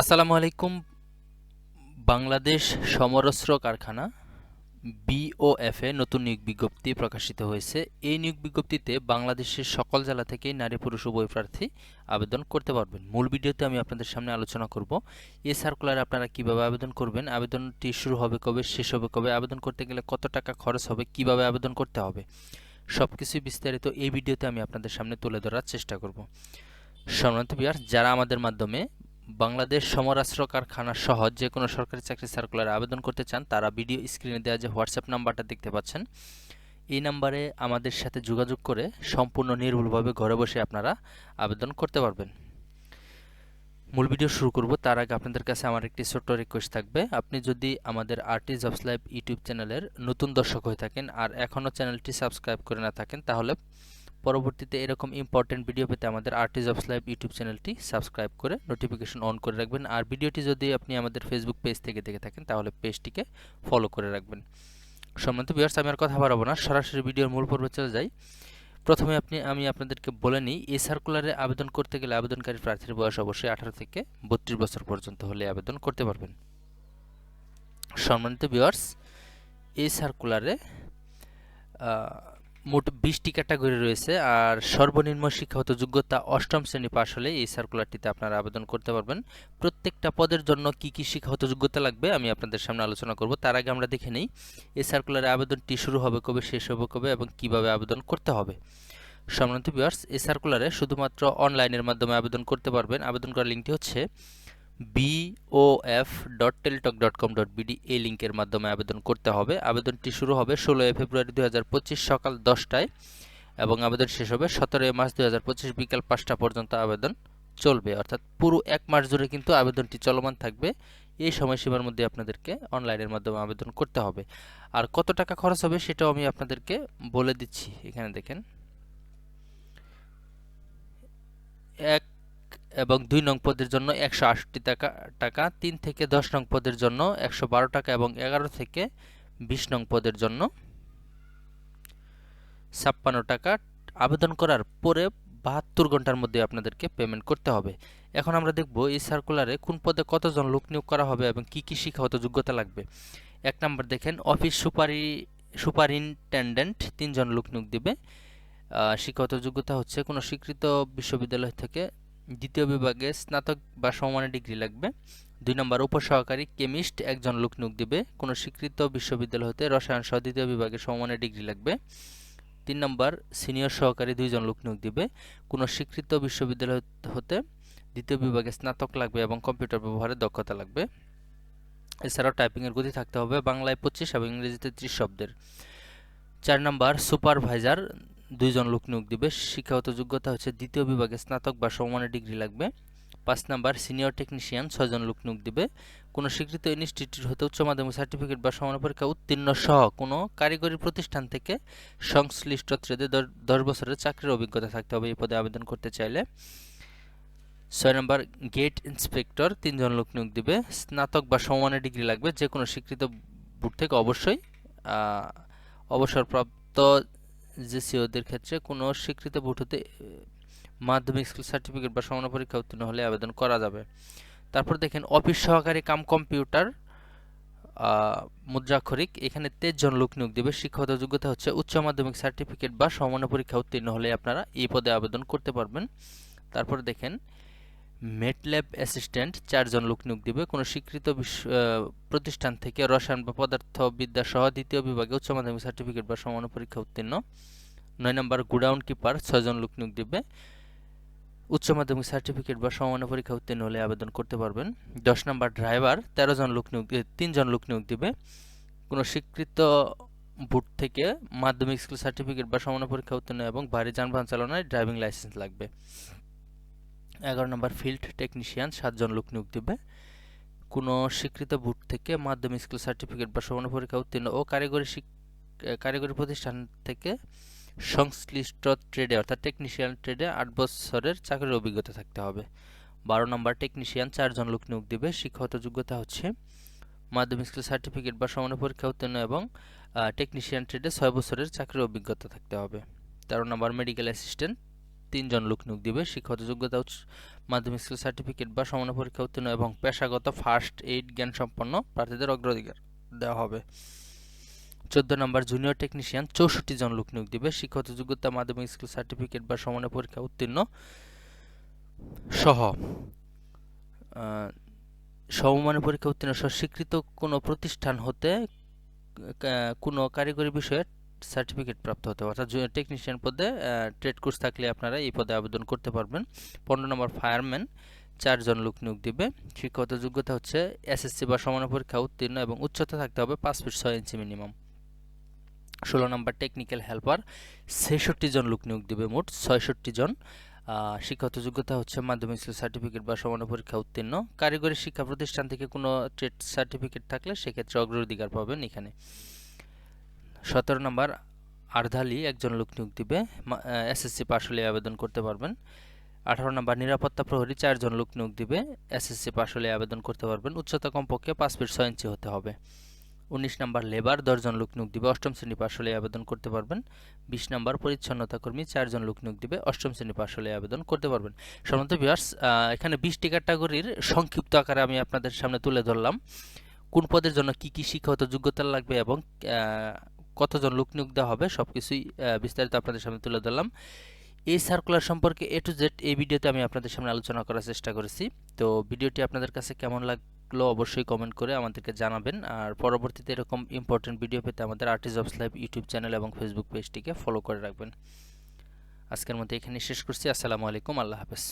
আসসালামু আলাইকুম, বাংলাদেশ সমরস্ত্র কারখানা বিওএফ এ নতুন নিয়োগ বিজ্ঞপ্তি প্রকাশিত হয়েছে। এই নিয়োগ বিজ্ঞপ্তিতে বাংলাদেশের সকল জেলা থেকেই নারী, পুরুষ, উভয় প্রার্থী আবেদন করতে পারবেন। মূল ভিডিওতে আমি আপনাদের সামনে আলোচনা করব। এই সার্কুলারে আপনারা কীভাবে আবেদন করবেন, আবেদনটি শুরু হবে কবে, শেষ হবে কবে, আবেদন করতে গেলে কত টাকা খরচ হবে, কীভাবে আবেদন করতে হবে সব কিছুই বিস্তারিত এই ভিডিওতে আমি আপনাদের সামনে তুলে ধরার চেষ্টা করব। সম্মানিত বিয়ার যারা আমাদের মাধ্যমে বাংলাদেশ সমরাস্ত্র কারখানা সহ যে কোনো সরকারি চাকরি সার্কুলারে আবেদন করতে চান, তারা ভিডিও স্ক্রিনে দেওয়া যে হোয়াটসঅ্যাপ নাম্বারটা দেখতে পাচ্ছেন, এই নাম্বারে আমাদের সাথে যোগাযোগ করে সম্পূর্ণ নির্ভুলভাবে ঘরে বসে আপনারা আবেদন করতে পারবেন। মূল ভিডিও শুরু করব, তার আগে আপনাদের কাছে আমার একটি ছোট্ট রিকোয়েস্ট থাকবে। আপনি যদি আমাদের আরটি জবস লাইভ ইউটিউব চ্যানেলের নতুন দর্শক হয়ে থাকেন আর এখনও চ্যানেলটি সাবস্ক্রাইব করে না থাকেন, তাহলে পরবর্তীতে এরকম ইম্পর্টেন্ট ভিডিও পেতে আমাদের আরটি জবস লাইভ ইউটিউব চ্যানেলটি সাবস্ক্রাইব করে নোটিফিকেশন অন করে রাখবেন। আর ভিডিওটি যদি আপনি আমাদের ফেসবুক পেজ থেকে দেখে থাকেন, তাহলে পেজটিকে ফলো করে রাখবেন। সম্মানিত বিয়ার্স আমি আর কথা বাড়াবো না। সরাসরি ভিডিওর মূল পর্বে চলে যাই। প্রথমে আপনি, আমি আপনাদেরকে বলে নিই, এই সার্কুলারে আবেদন করতে গেলে আবেদনকারী প্রার্থীর বয়স অবশ্যই আঠারো থেকে বত্রিশ বছর পর্যন্ত হলে আবেদন করতে পারবেন। সম্মানিত বিয়ার্স এই সার্কুলারে মোট বিশটি ক্যাটাগরি রয়েছে, আর সর্বনিম্ন শিক্ষাগত যোগ্যতা অষ্টম শ্রেণি পাশ হলে এই সার্কুলারটিতে আপনারা আবেদন করতে পারবেন। প্রত্যেকটা পদের জন্য কি কি শিক্ষাগত যোগ্যতা লাগবে আমি আপনাদের সামনে আলোচনা করব। তার আগে আমরা দেখে নেই, এই সার্কুলারে আবেদনটি শুরু হবে কবে, শেষ হবে কবে এবং কীভাবে আবেদন করতে হবে। সম্মানিত বিয়ার্স এই সার্কুলারে শুধুমাত্র অনলাইনের মাধ্যমে আবেদন করতে পারবেন। আবেদন করার লিঙ্কটি হচ্ছে BOF dot Teletalk dot com dot BD এই লিঙ্কের মাধ্যমে আবেদন করতে হবে। আবেদনটি শুরু হবে ষোলোই ফেব্রুয়ারি দু হাজার পঁচিশ সকাল দশটায় এবং আবেদন শেষ হবে সতেরোই মার্চ দু হাজার পঁচিশ বিকাল পাঁচটা পর্যন্ত আবেদন চলবে। অর্থাৎ পুরো এক মাস জুড়ে কিন্তু আবেদনটি চলমান থাকবে। এই সময়সীমার মধ্যে আপনাদেরকে অনলাইনের মাধ্যমে আবেদন করতে হবে। আর কত টাকা খরচ হবে সেটাও আমি আপনাদেরকে বলে দিচ্ছি। এখানে দেখেন। এক এবং দুই নং পদের জন্য একশো আটষট্টি টাকা টাকা, তিন থেকে দশ নং পদের জন্য একশো বারো টাকা এবং এগারো থেকে বিশ নং পদের জন্য ছাপ্পান্ন টাকা আবেদন করার পরে বাহাত্তর ঘণ্টার মধ্যে আপনাদেরকে পেমেন্ট করতে হবে। এখন আমরা দেখব এই সার্কুলারে কোন পদে কতজন লোক নিয়োগ করা হবে এবং কি কি শিক্ষাগত যোগ্যতা লাগবে। এক নম্বর দেখেন অফিস সুপারি সুপারিনটেন্ডেন্ট তিনজন লোক নিয়োগ দিবে। শিক্ষাগত যোগ্যতা হচ্ছে কোনো স্বীকৃত বিশ্ববিদ্যালয় থেকে দ্বিতীয় বিভাগে স্নাতক বা সমমানের ডিগ্রি লাগবে। দুই নম্বর, উপসহকারী কেমিস্ট একজন লোক নিয়োগ দিবে। কোনো স্বীকৃত বিশ্ববিদ্যালয় হতে রসায়ন সহ দ্বিতীয় বিভাগে সমমানের ডিগ্রি লাগবে। তিন নম্বর, সিনিয়র সহকারী দুইজন লোক নিয়োগ দিবে। কোনো স্বীকৃত বিশ্ববিদ্যালয় হতে দ্বিতীয় বিভাগে স্নাতক লাগবে এবং কম্পিউটার ব্যবহারের দক্ষতা লাগবে। এছাড়াও টাইপিংয়ের গতি থাকতে হবে বাংলায় পঁচিশ এবং ইংরেজিতে ত্রিশ শব্দের। চার নম্বর, সুপারভাইজার দুইজন লোক নিয়োগ দিবে। শিক্ষাগত যোগ্যতা হচ্ছে দ্বিতীয় বিভাগে স্নাতক বা সমমানের ডিগ্রি লাগবে। পাঁচ নাম্বার, সিনিয়র টেকনিশিয়ান, ছয়জন লোক নিয়োগ দিবে। কোনো স্বীকৃত ইনস্টিটিউট হতে উচ্চ মাধ্যমিক সার্টিফিকেট বা সমান পরীক্ষা উত্তীর্ণ সহ কোনো কারিগরি প্রতিষ্ঠান থেকে সংশ্লিষ্ট ট্রেডে দশ বছরের চাকরির অভিজ্ঞতা থাকতে হবে এই পদে আবেদন করতে চাইলে। ছয় নম্বর গেট ইন্সপেক্টর তিনজন লোক নিয়োগ দিবে। স্নাতক বা সমমানের ডিগ্রি লাগবে। যে কোনো স্বীকৃত বুট থেকে অবশ্যই অবসরপ্রাপ্ত জেসিওদের ক্ষেত্রে কোনো স্বীকৃত বোর্ড হতে মাধ্যমিক স্কুল সার্টিফিকেট বা সমান পরীক্ষা উত্তীর্ণ হলে আবেদন করা যাবে। তারপর দেখেন, অফিস সহকারী কাম কম্পিউটার মুদ্রাক্ষরিক এখানে তেইশ জন লোক নিয়োগ দেবে। শিক্ষাগত যোগ্যতা হচ্ছে উচ্চ মাধ্যমিক সার্টিফিকেট বা সমান পরীক্ষা উত্তীর্ণ হলে আপনারা এই পদে আবেদন করতে পারবেন। তারপর দেখেন মেটল্যাব অ্যাসিস্ট্যান্ট চারজন লোক নিয়োগ দেবে। কোনো স্বীকৃত প্রতিষ্ঠান থেকে রসায়ন বা পদার্থবিদ্যা সহ দ্বিতীয় বিভাগে উচ্চ মাধ্যমিক সার্টিফিকেট বা সমান পরীক্ষা উত্তীর্ণ। নয় নম্বর গুডাউন কিপার ছয়জন লোক নিয়োগ দেবে। উচ্চ মাধ্যমিক সার্টিফিকেট বা সমান পরীক্ষা উত্তীর্ণ হলে আবেদন করতে পারবেন। দশ নম্বর ড্রাইভার তেরো জন লোক নিয়োগ তিনজন লোক নিয়োগ দেবে। কোনো স্বীকৃত বুট থেকে মাধ্যমিক স্কুল সার্টিফিকেট বা সমান পরীক্ষা উত্তীর্ণ এবং ভারী যানবাহন চালনায় ড্রাইভিং লাইসেন্স লাগবে। এগারো নম্বর ফিল্ড টেকনিশিয়ান সাতজন লোক নিয়োগ দেবে। কোনো স্বীকৃত বুট থেকে মাধ্যমিক স্কুল সার্টিফিকেট বা সমান পরীক্ষা উত্তীর্ণ ও কারিগরি কারিগরি প্রতিষ্ঠান থেকে সংশ্লিষ্ট ট্রেডে অর্থাৎ টেকনিশিয়ান ট্রেডে আট বছরের চাকরির অভিজ্ঞতা থাকতে হবে। বারো নম্বর টেকনিশিয়ান চারজন লোক নিয়োগ দেবে। শিক্ষাগত যোগ্যতা হচ্ছে মাধ্যমিক স্কুল সার্টিফিকেট বা সমান পরীক্ষা উত্তীর্ণ এবং টেকনিশিয়ান ট্রেডে ছয় বছরের চাকরির অভিজ্ঞতা থাকতে হবে। তেরো নম্বর মেডিকেল অ্যাসিস্ট্যান্ট তিনজন লোক নিয়োগ দিবে। শিক্ষাগত যোগ্যতা মাধ্যমিক স্কুল সার্টিফিকেট বা সমান পরীক্ষা উত্তীর্ণ এবং পেশাগত ফার্স্ট এইড জ্ঞান সম্পন্ন প্রার্থীদের অগ্রাধিকার দেওয়া হবে। চোদ্দ নম্বর জুনিয়র টেকনিশিয়ান চৌষট্টি জন লোক নিয়োগ দিবে। শিক্ষাগত যোগ্যতা, মাধ্যমিক স্কুল সার্টিফিকেট বা সমান পরীক্ষা উত্তীর্ণ সহ সমমানের পরীক্ষা উত্তীর্ণ সহ স্বীকৃত কোনো প্রতিষ্ঠান হতে কোনো কারিগরি বিষয়ে সার্টিফিকেট প্রাপ্ত হতে হবে অর্থাৎ টেকনিশিয়ান পদে ট্রেড কোর্স থাকলে আপনারা এই পদে আবেদন করতে পারবেন। পনেরো নম্বর ফায়ারম্যান চারজন লোক নিয়োগ দিবে। শিক্ষাগত যোগ্যতা হচ্ছে এসএসসি বা সমান পরীক্ষা উত্তীর্ণ এবং উচ্চতা থাকতে হবে পাঁচ ফিট ছয় ইঞ্চি মিনিমাম ষোলো নম্বর টেকনিক্যাল হেল্পার ছেষট্টি জন লোক নিয়োগ দিবে মোট ছয়ষট্টি জন। শিক্ষাগত যোগ্যতা হচ্ছে মাধ্যমিক স্কুল সার্টিফিকেট বা সমান পরীক্ষা উত্তীর্ণ। কারিগরি শিক্ষা প্রতিষ্ঠান থেকে কোনো ট্রেড সার্টিফিকেট থাকলে সেক্ষেত্রে অগ্রাধিকার পাবেন এখানে। সতেরো নম্বর, আর্ধালি একজন লোক নিয়োগ দিবে। এসএসসি পাশ হলে আবেদন করতে পারবেন। আঠারো নম্বর, নিরাপত্তা প্রহরী চারজন লোক নিয়োগ দিবে। এসএসসি পাশ হলে আবেদন করতে পারবেন। উচ্চতা কমপক্ষে পাঁচ ফিট ছয় ইঞ্চি হতে হবে। উনিশ নম্বর, লেবার দশজন লোক নিয়োগ দিবে। অষ্টম শ্রেণি পাশ হলে আবেদন করতে পারবেন। বিশ নম্বর, পরিচ্ছন্নতা কর্মী চারজন লোক নিয়োগ দিবে। অষ্টম শ্রেণি পাশ হলে আবেদন করতে পারবেন। সাধারণত ভিউয়ার্স এখানে বিশটি ক্যাটাগরির সংক্ষিপ্ত আকারে আমি আপনাদের সামনে তুলে ধরলাম। কোন পদের জন্য কি কি শিক্ষাগত যোগ্যতা লাগবে এবং কতজন লোক নিয়োগ দেওয়া হবে সব কিছুই বিস্তারিত আপনাদের সামনে তুলে ধরলাম। এই সার্কুলার সম্পর্কে এ টু জেড এই ভিডিওতে আমি আপনাদের সামনে আলোচনা করার চেষ্টা করেছি। তো ভিডিওটি আপনাদের কাছে কেমন লাগল অবশ্যই কমেন্ট করে আমাদেরকে জানাবেন। আর পরবর্তীতে এরকম ইম্পর্টেন্ট ভিডিও পেতে আমাদের artist of live YouTube channel এবং ফেসবুক পেজটিকে ফলো করে রাখবেন। আজকের মতো এখানে শেষ করছি। আসসালামু আলাইকুম। আল্লাহ হাফেজ।